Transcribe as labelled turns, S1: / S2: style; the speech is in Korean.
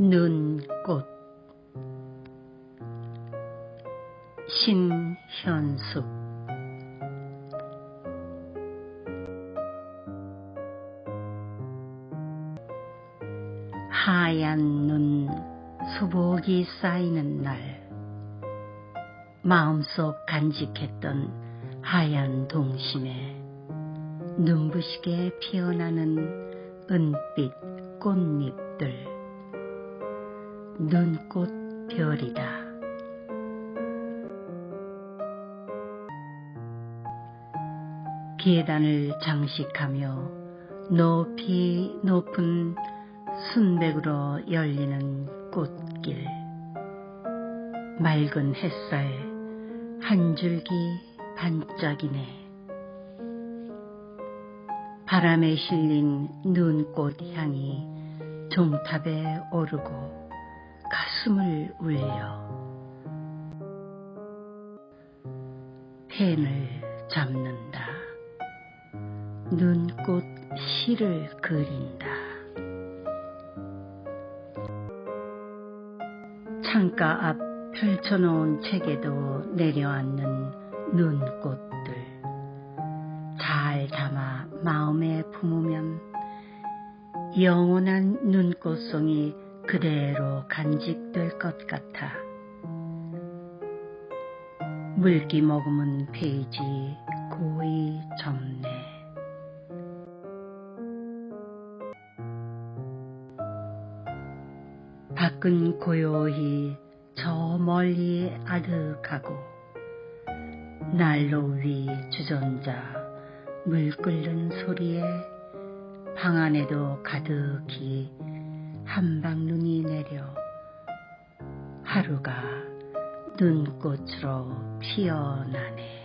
S1: 눈꽃. 신현숙. 하얀 눈 수복이 쌓이는 날. 마음속 간직했던 하얀 동심에 눈부시게 피어나는 은빛 꽃잎들 눈꽃 별이다. 계단을 장식하며 높이 높은 순백으로 열리는 꽃길 맑은 햇살 한 줄기 반짝이네 바람에 실린 눈꽃 향이 종탑에 오르고 가슴을 울려 펜을 잡는다. 눈꽃 시를 그린다. 창가 앞 펼쳐놓은 책에도 내려앉는 눈꽃들. 잘 담아 마음에 품으면 영원한 눈꽃송이 그대로 간직될 것 같아. 물기 머금은 페이지 고이 접네. 밖은 고요히 저 멀리 아득하고 난로 위 주전자 물 끓는 소리에 방 안에도 가득히 한방 눈이 내려 하루가 눈꽃으로 피어나네.